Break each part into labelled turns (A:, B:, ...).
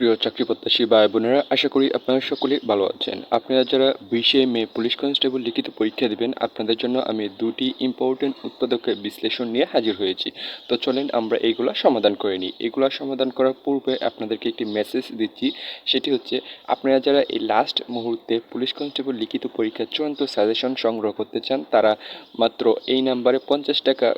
A: প্রিয় চাকরি প্রত্যাশী ভাই বোনেরা আশা করি আপনারা সকলে ভালো আছেন। আপনারা যারা বিশে মে পুলিশ কনস্টেবল লিখিত পরীক্ষা দেবেন, আপনাদের জন্য আমি দুটি ইম্পর্টেন্ট উৎপাদকের বিশ্লেষণ নিয়ে হাজির হয়েছি। তো চলেন আমরা এইগুলা সমাধান করে নিই। এগুলা সমাধান করার পূর্বে আপনাদেরকে একটি মেসেজ দিচ্ছি। সেটি হচ্ছে, আপনারা যারা এই লাস্ট মুহূর্তে পুলিশ কনস্টেবল লিখিত পরীক্ষার চূড়ান্ত সাজেশন সংগ্রহ করতে চান, তারা মাত্র এই নাম্বারে পঞ্চাশ টাকা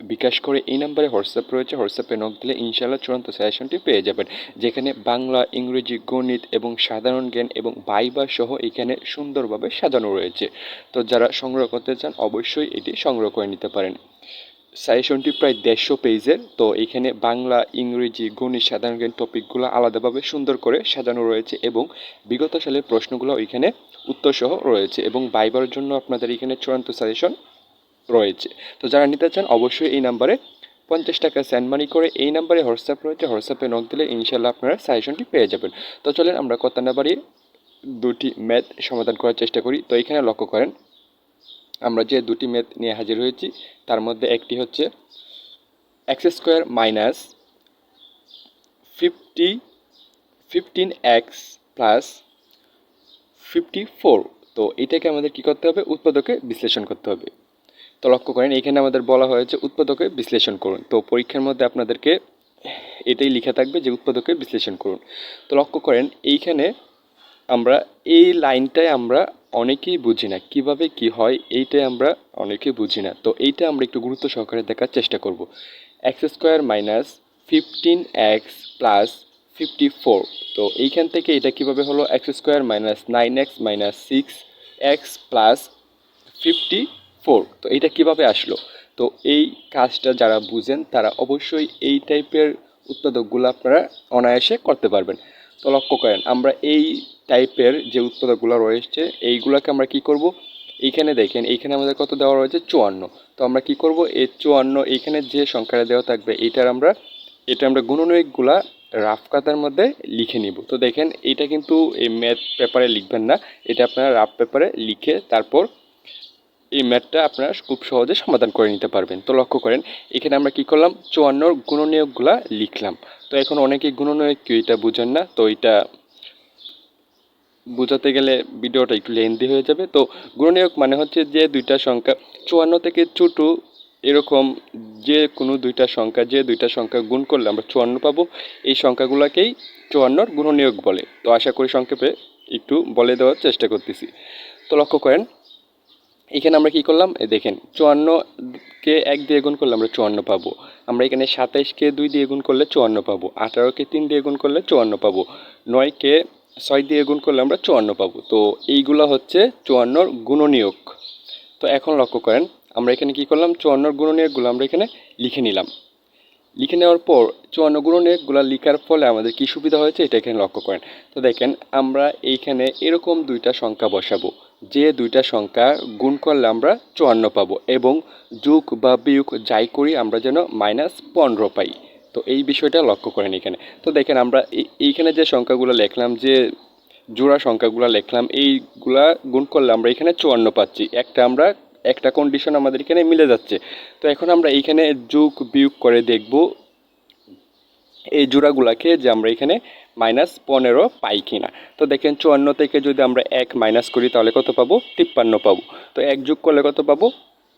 A: বিকাশ করে এই নাম্বারে হোয়াটসঅ্যাপ রয়েছে। হোয়াটসঅ্যাপে নক দিলে ইনশাআল্লাহ চূড়ান্ত সাজেশনটি পেয়ে যাবেন। যেখানে বাংলা, ইংরেজি, গণিত এবং সাধারণ জ্ঞান এবং বাইবা সহ এখানে সুন্দরভাবে সাজানো রয়েছে। তো যারা সংগ্রহ করতে চান, অবশ্যই এটি সংগ্রহ করে নিতে পারেন। সাজেশনটি প্রায় দেড়শো পেজের। তো এখানে বাংলা, ইংরেজি, গণিত, সাধারণ জ্ঞান টপিকগুলো আলাদাভাবে সুন্দর করে সাজানো রয়েছে এবং বিগত সালের প্রশ্নগুলো এখানে উত্তরসহ রয়েছে এবং বাইবার জন্য আপনাদের এখানে চূড়ান্ত সাজেশন রয়েছে। তো যারা নিতে চান অবশ্যই এই নাম্বারে পঞ্চাশ টাকা সেন্ড মানি করে এই নাম্বারে হোয়াটসঅ্যাপ রয়েছে। হোয়াটসঅ্যাপে নক দিলে ইনশাল্লাহ আপনারা সাজেশনটি পেয়ে যাবেন। তো চলেন আমরা কথা না বাড়িয়ে দুটি ম্যাথ সমাধান করার চেষ্টা করি। তো এখানে লক্ষ্য করেন, আমরা যে দুটি ম্যাথ নিয়ে হাজির হয়েছি, তার মধ্যে একটি হচ্ছে x square minus fifty fifteen x plus fifty four তো এটাকে আমাদের কী করতে হবে? উৎপাদকে বিশ্লেষণ করতে হবে। তো লক্ষ্য করেন, এখানে আমাদের বলা হয়েছে উৎপাদকে বিশ্লেষণ করুন। তো পরীক্ষার মধ্যে আপনাদেরকে এটাই লেখা থাকবে যে উৎপাদকে বিশ্লেষণ করুন। তো লক্ষ্য করেন, এইখানে আমরা এই লাইনটাই আমরা অনেকেই বুঝি না। কীভাবে কি হয়, এইটাই আমরা অনেকেই বুঝি না। তো এইটা আমরা একটু গুরুত্ব সহকারে দেখার চেষ্টা করব। X square minus fifteen x plus fifty four. তো এইখান থেকে এটা কীভাবে হলো? X square minus nine x minus six x plus fifty four তো এইটা কীভাবে আসলো? তো এই কাজটা যারা বুঝেন, তারা অবশ্যই এই টাইপের উৎপাদকগুলো আপনারা অনায়াসে করতে পারবেন। তো লক্ষ্য করেন, আমরা এই টাইপের যে উৎপাদকগুলো রয়েছে, এইগুলোকে আমরা কি করব? এইখানে দেখেন, এইখানে আমাদের কত দেওয়া রয়েছে? চুয়ান্ন। তো আমরা কি করব? এই চুয়ান্ন, এইখানে যে সংখ্যাটা দেওয়া থাকবে, এইটার আমরা, এটা আমরা গুণনীয়কগুলা রাফ কাতার মধ্যে লিখে নিব। তো দেখেন এটা কিন্তু এই ম্যাথ পেপারে লিখবেন না, এটা আপনারা রাফ পেপারে লিখে তারপর এই ম্যাথটা আপনারা খুব সহজে সমাধান করে নিতে পারবেন। তো লক্ষ্য করেন, এখানে আমরা কি করলাম? চুয়ান্নর গুণনীয়কগুলা লিখলাম। তো এখন অনেকেই গুণনীয়ক কেউ এটা বুঝেন না, তো এটা বোঝাতে গেলে ভিডিওটা একটু লেন্দি হয়ে যাবে। তো গুণনীয়ক মানে হচ্ছে যে দুইটা সংখ্যা, চুয়ান্ন থেকে ছোটো এরকম যে কোনো দুইটা সংখ্যা, যে দুইটা সংখ্যা গুণ করলে আমরা চুয়ান্ন পাবো। এই সংখ্যাগুলোকেই চুয়ান্নর গুণনীয়ক বলে। তো আশা করি সংক্ষেপে একটু বলে দেওয়ার চেষ্টা করতেছি। তো লক্ষ্য করেন এখানে আমরা কি করলাম? দেখেন চুয়ান্নকে এক দিয়ে গুণ করলে আমরা চুয়ান্ন পাবো। আমরা এখানে সাতাইশকে দুই দিয়ে গুণ করলে চুয়ান্ন পাবো। আঠারোকে তিন দিয়ে গুণ করলে চুয়ান্ন পাবো। নয়কে ছয় দিয়ে গুণ করলে আমরা চুয়ান্ন পাবো। তো এইগুলো হচ্ছে চুয়ান্নর গুণনীয়ক। তো এখন লক্ষ্য করেন, আমরা এখানে কি করলাম? চুয়ান্নর গুণনীয়কগুলো আমরা এখানে লিখে নিলাম। লিখে নেওয়ার পর চুয়ান্ন গুণনীয়কগুলো লিখার ফলে আমাদের কি সুবিধা হয়েছে? এটা এখানে লক্ষ্য করেন। তো দেখেন, আমরা এইখানে এরকম দুইটা সংখ্যা বসাবো। যে দুইটা সংখ্যা গুণ করলে আমরা চুয়ান্ন পাবো এবং যুগ বা বিয়োগ যাই করি, আমরা যেন মাইনাস পনেরো পাই। তো এই বিষয়টা লক্ষ্য করেন এখানে। তো দেখেন আমরা এই- এইখানে যে সংখ্যাগুলো লিখলাম, যে জোড়া সংখ্যাগুলো লিখলাম, এইগুলা গুণ করলে আমরা এখানে চুয়ান্ন পাচ্ছি। একটা আমরা, একটা কন্ডিশন আমাদের এখানে মিলে যাচ্ছে। তো এখন আমরা এইখানে যোগ বিয়োগ করে দেখব এই জোড়াগুলাকে যে আমরা এখানে মাইনাস পনেরো পাই কিনা। তো দেখেন চুয়ান্ন থেকে যদি আমরা এক মাইনাস করি, তাহলে কত পাবো? তিপ্পান্ন পাবো। তো এক যোগ করলে কত পাবো?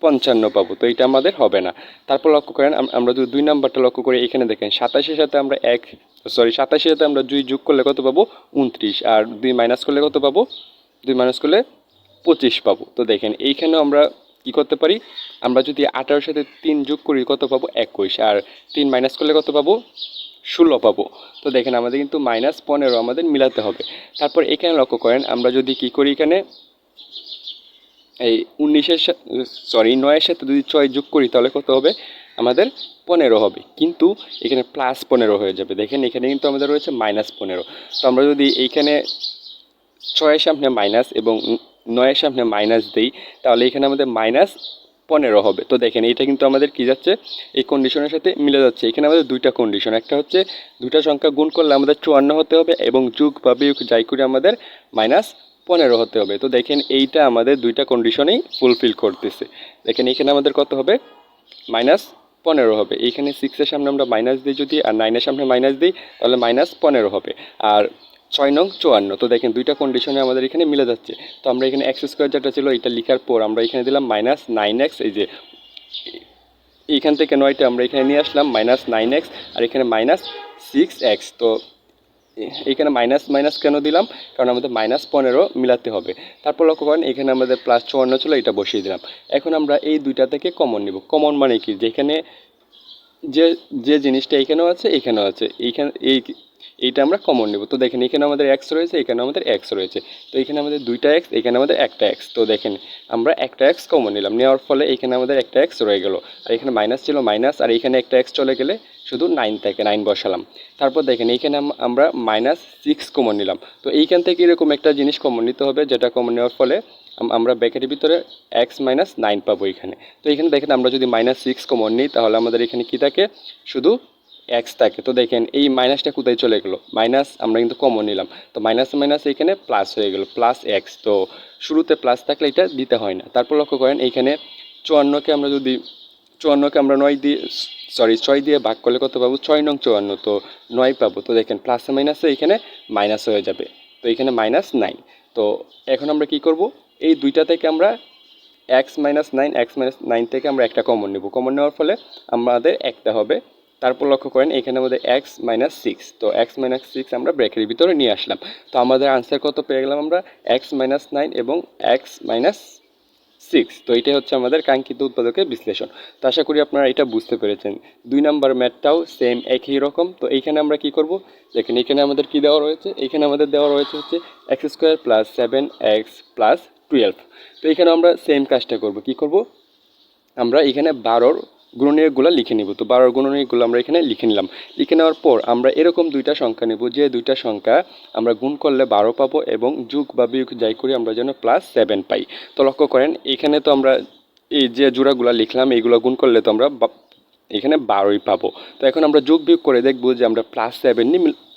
A: পঞ্চান্ন পাবো। তো এটা আমাদের হবে না। তারপর লক্ষ্য করেন আমরা যদি দুই নাম্বারটা লক্ষ্য করি, এখানে দেখেন সাতাশের সাথে আমরা এক সরি সাতাশের সাথে আমরা দুই যোগ করলে কত পাবো? উনত্রিশ। আর দুই মাইনাস করলে কত পাবো? দুই মাইনাস করলে পঁচিশ পাবো। তো দেখেন, এইখানেও আমরা কি করতে পারি? আমরা যদি আঠারোর সাথে তিন যোগ করি, কত পাবো? একুশ। আর তিন মাইনাস করলে কত পাবো? ষোলো পাবো। তো দেখেন আমাদের কিন্তু মাইনাস পনেরো আমাদের মিলাতে হবে। তারপর এখানে লক্ষ্য করেন, আমরা যদি কি করি এখানে? এই উনিশের সরি নয়ের সাথে যদি ছয় যোগ করি, তাহলে কত হবে? আমাদের পনেরো হবে। কিন্তু এখানে প্লাস পনেরো হয়ে যাবে। দেখেন এখানে কিন্তু আমাদের রয়েছে মাইনাস পনেরো। তো আমরা যদি এইখানে ছয়ের সামনে মাইনাস এবং নয়ের সামনে মাইনাস দিই, তাহলে এখানে আমাদের মাইনাস পনেরো হবে। তো দেখেন এটা কিন্তু আমাদের কি যাচ্ছে? এই কন্ডিশনের সাথে মিলে যাচ্ছে। এখানে আমাদের দুইটা কন্ডিশন একটা হচ্ছে দুইটা সংখ্যা গুণ করলে আমাদের চুয়ান্ন হতে হবে এবং যুগ বা বিয়োগ যাই করে আমাদের মাইনাস পনেরো হতে হবে। তো দেখেন, এইটা আমাদের দুইটা কন্ডিশনেই ফুলফিল করতেছে। দেখেন, এখানে আমাদের কত হবে? মাইনাস পনেরো হবে। এইখানে সিক্সের সামনে আমরা মাইনাস দিই যদি, আর নাইনের সামনে মাইনাস দিই, তাহলে মাইনাস পনেরো হবে। আর ছয় নং চুয়ান্ন। তো দেখেন দুইটা কন্ডিশনে আমাদের এখানে মিলে যাচ্ছে। তো আমরা এখানে এক্স স্কোয়ার যেটা ছিল এটা লেখার পর আমরা এখানে দিলাম মাইনাস নাইন এক্স এই যে এইখান থেকে নয়টা আমরা এখানে নিয়ে আসলাম মাইনাস নাইন এক্স আর এখানে মাইনাস সিক্স এক্স তো এইখানে মাইনাস মাইনাস কেন দিলাম? কারণ আমাদের মাইনাস পনেরো মিলাতে হবে। তারপর লক্ষ্য করেন, এখানে আমাদের প্লাস চুয়ান্ন ছিল, এটা বসিয়ে দিলাম। এখন আমরা এই দুইটা থেকে কমন নিব। কমন মানে কি? যেখানে যে যে জিনিসটা এখানেও আছে এখানেও আছে। এইখানে এই এইটা আমরা কমন নেব। তো দেখেন, এখানে আমাদের এক্স রয়েছে, এখানে আমাদের এক্স রয়েছে। তো এখানে আমাদের দুইটা এক্স এখানে আমাদের একটা এক্স তো দেখেন, আমরা একটা এক্স কমন নিলাম। নেওয়ার ফলে এখানে আমাদের একটা এক্স রয়ে গেল। আর এখানে মাইনাস ছিল মাইনাস আর এখানে একটা এক্স চলে গেলে শুধু নাইন থেকে নাইন বসালাম। তারপর দেখেন এইখানে আমরা মাইনাস সিক্স কমন নিলাম। তো এইখান থেকে এরকম একটা জিনিস কমন নিতে হবে, যেটা কমন নেওয়ার ফলে আমরা ব্যাকেটের ভিতরে এক্স মাইনাস নাইন পাবো এখানে। তো এখানে দেখেন, আমরা যদি মাইনাস সিক্স কমন নিই, তাহলে আমাদের এখানে কি থাকে? শুধু এক্স থাকে। তো দেখেন, এই মাইনাসটা কোথায় চলে গেলো? মাইনাস আমরা কিন্তু কমন নিলাম। তো মাইনাস মাইনাস এখানে প্লাস হয়ে গেল প্লাস এক্স তো শুরুতে প্লাস থাকলে এটা দিতে হয় না। তারপর লক্ষ্য করেন, এইখানে চুয়ান্নকে আমরা যদি, চুয়ান্নকে আমরা নয় দিয়ে সরি ছয় দিয়ে ভাগ করলে কত পাবো? ছয় নং চুয়ান্ন। তো নয় পাবো। তো দেখেন প্লাস মাইনাসে এখানে মাইনাস হয়ে যাবে। তো এখানে মাইনাস নাইন তো এখন আমরা কি করব? এই দুইটা থেকে আমরা x minus nine x minus nine থেকে আমরা একটা কমন নেব। কমন নেওয়ার ফলে আমাদের একটা হবে তারপর লক্ষ্য করেন, এখানে আমাদের এক্স মাইনাস সিক্স তো এক্স মাইনাস সিক্স আমরা ব্র্যাকেটের ভিতরে নিয়ে আসলাম। তো আমাদের আনসার কত পেয়ে গেলাম আমরা? এক্স মাইনাস নাইন এবং এক্স মাইনাস সিক্স তো এটাই হচ্ছে আমাদের কাঙ্ক্ষিত উৎপাদকের বিশ্লেষণ। তো আশা করি আপনারা এটা বুঝতে পেরেছেন। দুই নাম্বার ম্যাথটাও সেম একই রকম। তো এইখানে আমরা কি করব? দেখেন, এখানে আমাদের কি দেওয়া রয়েছে? এখানে আমাদের দেওয়া রয়েছে হচ্ছে x square plus seven x plus twelve তো এখানে আমরা সেম কাজটা করব। কি করব? আমরা এখানে বারোর গুণনীয়কগুলো লিখে নিব। তো বারোর গুণনীয়কগুলো আমরা এখানে লিখে নিলাম। লিখে নেওয়ার পর আমরা এরকম দুইটা সংখ্যা নেব। যে দুইটা সংখ্যা আমরা গুণ করলে বারো পাবো এবং যুগ বা বিয়োগ যাই করি আমরা যেন প্লাস সেভেন পাই। তো লক্ষ্য করেন, এখানে তো আমরা এই যে জোড়াগুলো লিখলাম এইগুলো গুণ করলে তো আমরা এখানে বারোই পাবো। তো এখন আমরা যোগ বিয়োগ করে দেখব যে আমরা প্লাস সেভেন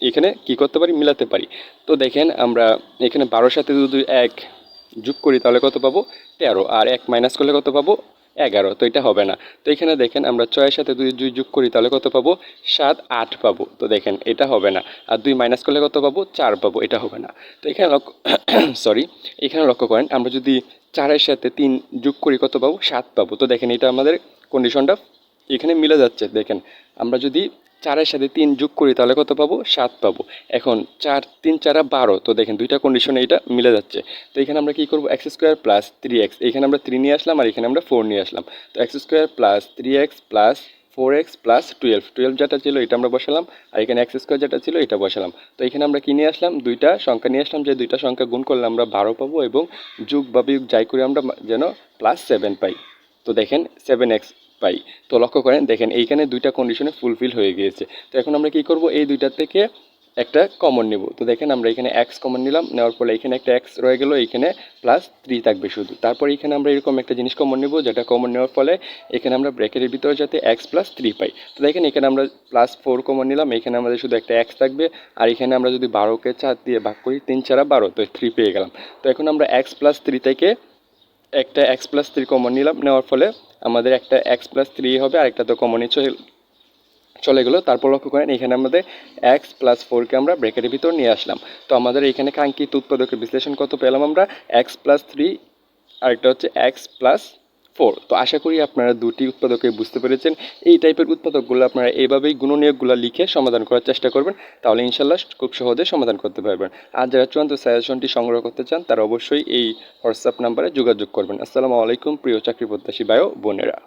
A: এখানে কি করতে পারি? মিলাতে পারি। তো দেখেন, আমরা এখানে বারোর সাথে যদি এক যোগ করি তাহলে কত পাবো? তেরো। আর এক মাইনাস করলে কত পাবো? এগারো, তো এটা হবে না। তো এখানে দেখেন আমরা ছয়ের সাথে দুই দুই যোগ করি, তাহলে কত পাবো? সাত, আট পাবো। তো দেখেন এটা হবে না। আর দুই মাইনাস করলে কত পাবো? চার পাবো। এটা হবে না। তো এখানে লক্ষ্য সরি এখানে লক্ষ্য করেন, আমরা যদি চারের সাথে তিন যোগ করি, কত পাবো? সাত পাবো। তো দেখেন এটা আমাদের কন্ডিশনটা এখানে মিলে যাচ্ছে। দেখেন, আমরা যদি চারের সাথে তিন যোগ করি, তাহলে কত পাবো? সাত পাবো। এখন চার, তিন, চারা বারো, তো দেখেন দুইটা কন্ডিশনে এটা মিলে যাচ্ছে। তো এখানে আমরা কি করব? X square plus three x এখানে আমরা থ্রি নিয়ে আসলাম আর এখানে আমরা ফোর নিয়ে আসলাম। তো x square plus three x plus four x plus twelve twelve যেটা ছিল এটা আমরা বসালাম আর এখানে এক্স স্কোয়ার যেটা ছিল এটা বসালাম। তো এখানে আমরা কি নিয়ে আসলাম? দুইটা সংখ্যা নিয়ে আসলাম, যে দুইটা সংখ্যা গুণ করলে আমরা বারো পাবো এবং যুগ বা বিয়োগ যাই করে আমরা যেন প্লাস সেভেন পাই। তো দেখেন সেভেন এক্স পাই। তো লক্ষ্য করেন, দেখেন এইখানে দুইটা কন্ডিশনে ফুলফিল হয়ে গিয়েছে। তো এখন আমরা কি করব? এই দুইটা থেকে একটা কমন নেব। তো দেখেন আমরা এখানে এক্স কমন নিলাম, নেওয়ার ফলে এখানে একটা এক্স রয়ে গেল, এখানে প্লাস থ্রি থাকবে শুধু। তারপর এখানে আমরা এরকম একটা জিনিস কমন নেব, যেটা কমন নেওয়ার ফলে এখানে আমরা ব্র্যাকেটের ভিতরে যাতে এক্স প্লাস থ্রি পাই। তো দেখেন এখানে আমরা প্লাস ফোর কমন নিলাম, এখানে আমাদের শুধু একটা এক্স থাকবে, আর এখানে আমরা যদি বারোকে চার দিয়ে ভাগ করি, তিন চারা বারো, তো থ্রি পেয়ে গেলাম। তো এখন আমরা এক্স প্লাস থ্রি থেকে একটা এক্স প্লাস থ্রি কমন নিলাম, নেওয়ার ফলে আমাদের একটা এক্স প্লাস থ্রি হবে আর একটা তো কমনই চলে চলে গেলো। তারপর লক্ষ্য করেন, এখানে আমাদের এক্স প্লাস ফোরকে আমরা ব্রেকেটের ভিতর নিয়ে আসলাম। তো আমাদের এখানে কাঙ্ক্ষিত উৎপাদকের বিশ্লেষণ কত পেলাম আমরা? এক্স প্লাস থ্রি আরেকটা হচ্ছে এক্স প্লাস ফোর তো আশা করি আপনারা দুটি উৎপাদকে বুঝতে পেরেছেন। এই টাইপের উৎপাদকগুলো আপনারা এইভাবেই গুণনীয়কগুলো লিখে সমাধান করার চেষ্টা করবেন। তাহলে ইনশাল্লাহ খুব সহজে সমাধান করতে পারবেন। আর যারা চূড়ান্ত সাজেশনটি সংগ্রহ করতে চান, তারা অবশ্যই এই হোয়াটসঅ্যাপ নাম্বারে যোগাযোগ করবেন। আসসালামু আলাইকুম, প্রিয় চাকরি প্রত্যাশী বায়ো বোনেরা।